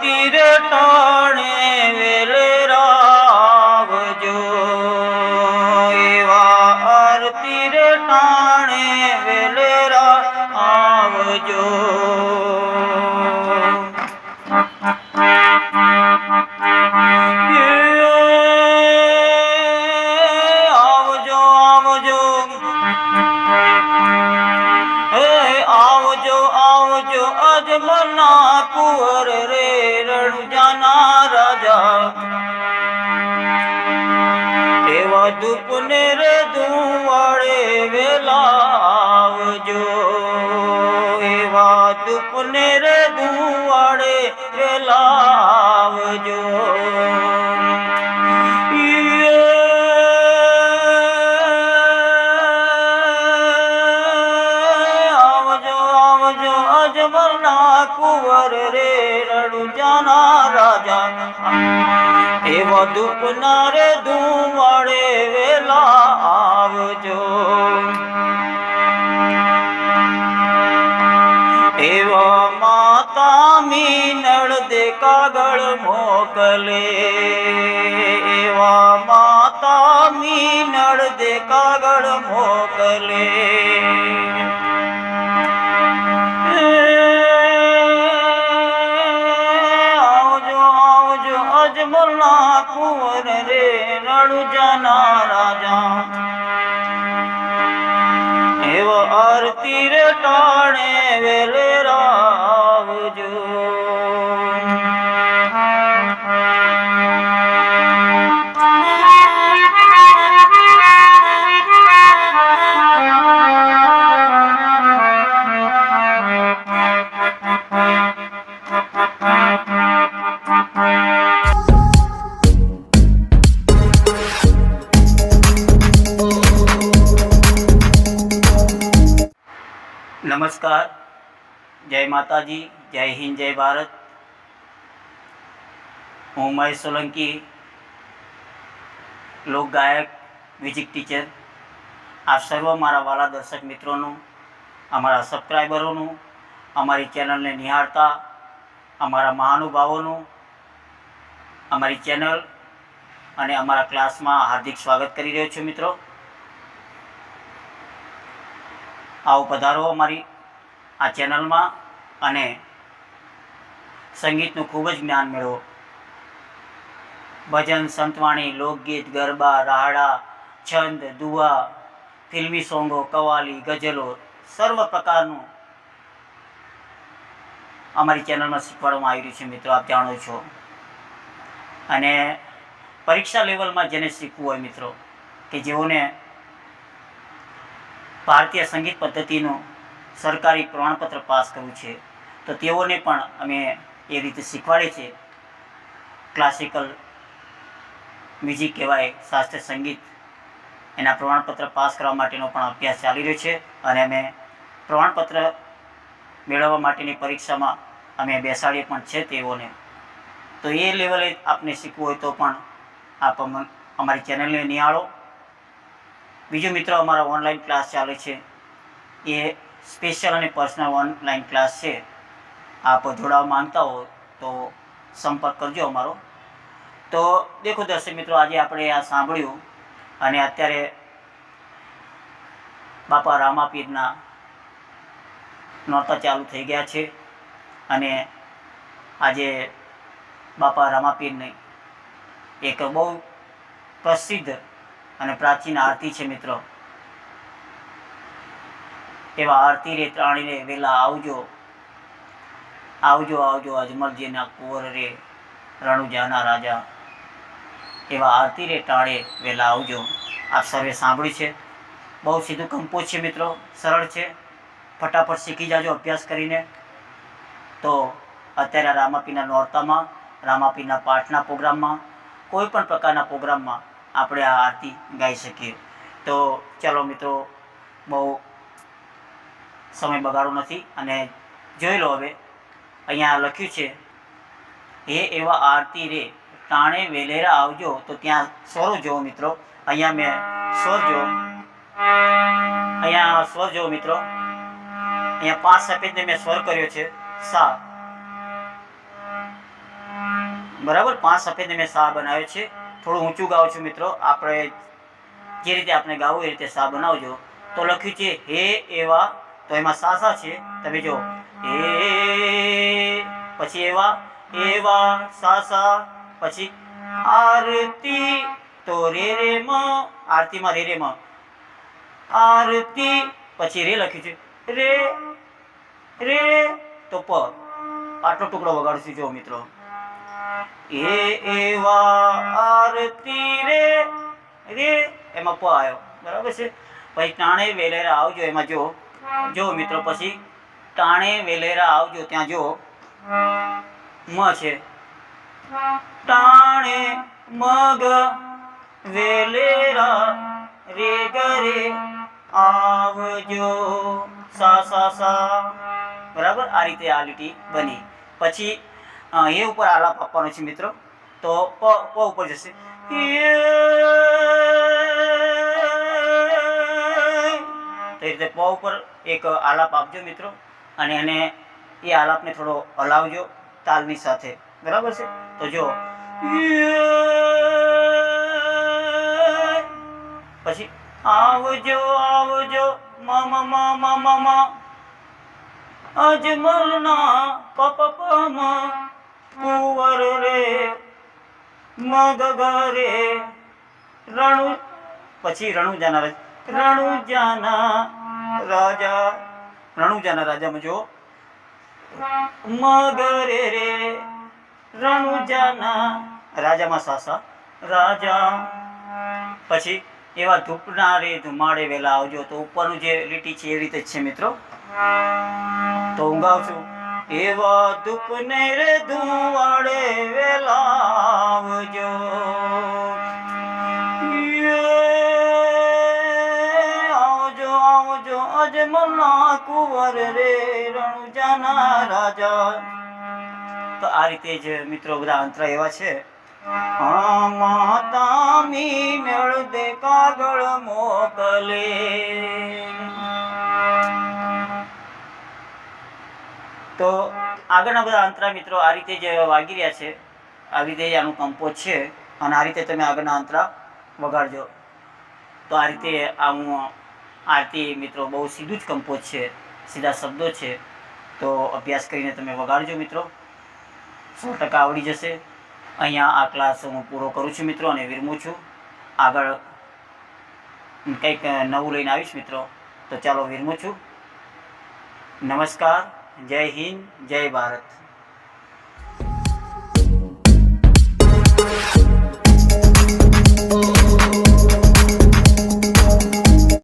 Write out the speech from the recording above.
খাতিরে રણુજાના રાજા. એવા દુપના રે ધુવાડે વેલા આવજો. એવા માતા મીનળ દે કાગળ મોકલે. એવા માતા મીનળ દે કાગળ મોકલે. રણુજાના રાજા માતાજી, જય હિન્દ, જય ભારત. હું મહેશ સોલંકી, લોક ગાયક, મ્યુઝિક ટીચર. આપ સર્વ મારા વાલા દર્શક મિત્રોનું, અમારા સબસ્ક્રાઈબરોનું અમારી ચેનલને નિહાળતા, અમારા મહાનુભાવોનું, અમારી ચેનલ અને અમારા ક્લાસમાં હાર્દિક સ્વાગત કરી રહ્યો છું મિત્રો. આવો પધારો અમારી, આ ચેનલમાં. અને સંગીતનું ખૂબ જ જ્ઞાન મેળવો. ભજન, સંતવાણી, લોકગીત, ગરબા, રાહડા, છંદ, દુઆ, ફિલ્મી સોંગો, કવાલી, ગઝલો, સર્વ પ્રકારનું અમારી ચેનલમાં શીખવાડવામાં આવી રહ્યું છે મિત્રો, આપ જાણો છો. અને પરીક્ષા લેવલમાં જેને શીખવું હોય મિત્રો, કે જેઓને ભારતીય સંગીત પદ્ધતિનું સરકારી પ્રમાણપત્ર પાસ કરવું છે તો તેઓને પણ અમે એ રીતે શીખવાડીએ છીએ ક્લાસિકલ મ્યુઝિક કહેવાય, શાસ્ત્રીય સંગીત. એના પ્રમાણપત્ર પાસ કરવા માટેનો પણ અભ્યાસ ચાલી રહ્યો છે અને અમે પ્રમાણપત્ર મેળવવા માટેની પરીક્ષામાં અમે બેસાડીએ પણ છે તેઓને. તો એ લેવલે આપને શીખવું હોય તો પણ આપ અમ- અમારી ચેનલને નિહાળો. બીજો મિત્રો, અમારા ઓનલાઈન ક્લાસ ચાલે છે. એ સ્પેશિયલ અને પર્સનલ ઓનલાઈન ક્લાસ છે. આપ જોડાવા માંગતા હો, તો સંપર્ક કરજો અમારો. તો દેખો દર્શક મિત્રો, આજે આપણે આ સાંભળ્યું અને અત્યારે બાપા રામાપીરના નોરતા ચાલુ થઈ ગયા છે અને આજે બાપા રામાપીરની એક બહુ પ્રસિદ્ધ અને પ્રાચીન આરતી છે મિત્રો. એવા આરતી રે ત્રાણીને વેલા આવજો. આવજો આવજો અજમલજીના કુંવર રે, રણુજાના રાજા. એવા આરતી રે ટાળે વહેલા આવજો. આપ સર્વે સાંભળ્યું છે? બહુ સીધું કંપોઝ છે મિત્રો, સરળ છે. ફટાફટ શીખી જાજો અભ્યાસ કરીને. તો અત્યારે રામાપીના નોરતામાં, રામાપીના પાઠના પ્રોગ્રામમાં, કોઈ પણ પ્રકારના પ્રોગ્રામમાં આપણે આ આરતી ગાઈ શકીએ. તો ચાલો મિત્રો, બહુ સમય બગાડો નથી અને જોઈ લો હવે અહીંયા લખ્યું છે, હે એવા આરતી રે, તાણે વેલેરા આવજો. તો ત્યાં સ્વરો જોવો મિત્રો. અહીંયા મેં સ્વર જો અહીંયા સ્વર જોવો મિત્રો. અહીંયા પાંચ સફેદને મેં સ્વર કર્યો છે સા બરાબર? પાંચ સફેદને મેં સા બનાવ્યો છે. થોડું ઊંચું ગાઉં છું મિત્રો. આપણે જે રીતે આપણે ગાવું એ રીતે સા બનાવજો. તો લખ્યું છે, હે એવા તો એમાં સા સા છે. તમે જો, એ, પછી એવા એવા સા પછી આરતી, તો રે રે, મ, આરતીમાં રે રે, મ. આરતી, પછી રે લખ્યું છે. રે રે, તો પ. આટલો ટુકડો વગાડશું જો મિત્રો. એ, એવા, આરતી, રે રે, એમાં પ આવ્યો બરાબર છે? પછી ટાણે વેલેરા આવજો એમાં જો. જો મિત્રો, પછી ટાણે વેલેરા આવજો, ત્યાં જો. મ છે. ટાણે મગ, વેલેરા, રે ગરે આવજો. સા સા સા. બરાબર? આ રીતે આ લીટી બની. પછી એ ઉપર આલાપ આપવાનો છે મિત્રો. તો પ ઉપર જશે. તો રીતે પૌ ઉપર એક આલાપ આપજો મિત્રો. અને એને એ આલાપને થોડો હલાવજો તાલની સાથે. બરાબર છે? તો જો. પછી આવજો આવજો, મમ મમ મમ. અજમલના પપ કુંવર રે મગ રણુ. પછી રણુજાના રણુજાના રાજા. રણુજાના રાજામાં જો. મગરે રે રણુજાના રાજામાં સાસા. રાજા. પછી એવા ધૂપના રે ધુમાડે વેલા આવજો. તો ઉપરનું જે લીટી છે એ રીતે જ છે મિત્રો. તો ગાઉં છું. એવા ધૂપને રે ધુવાડે વેલા આવજો. કુંવર રે રણુજાના રાજા. તો આ રીતે જ મિત્રો બધા અંતરા એવા છે. માતા મી મેળ દે કાગળ મોકલે. તો આગળના બધા અંતરા મિત્રો આ રીતે જ વાગી રહ્યા છે. આવી રીતે આનું કંપોઝ છે. અને આ રીતે તમે આગળના અંતરા વગાડજો. તો આ રીતે આ હું આરતી મિત્રો બહુ સીધું જ કમ્પોઝ છે, સીધા શબ્દો છે. તો અભ્યાસ કરીને તમે વગાડજો મિત્રો. સો ટકા આવડી જશે. અહીંયા આ ક્લાસ હું પૂરો કરું છું મિત્રો અને વિરમું છું. આગળ કંઈક નવું લઈને આવીશ મિત્રો. તો ચાલો વિરમું છું. નમસ્કાર. જય હિન્દ. જય ભારત.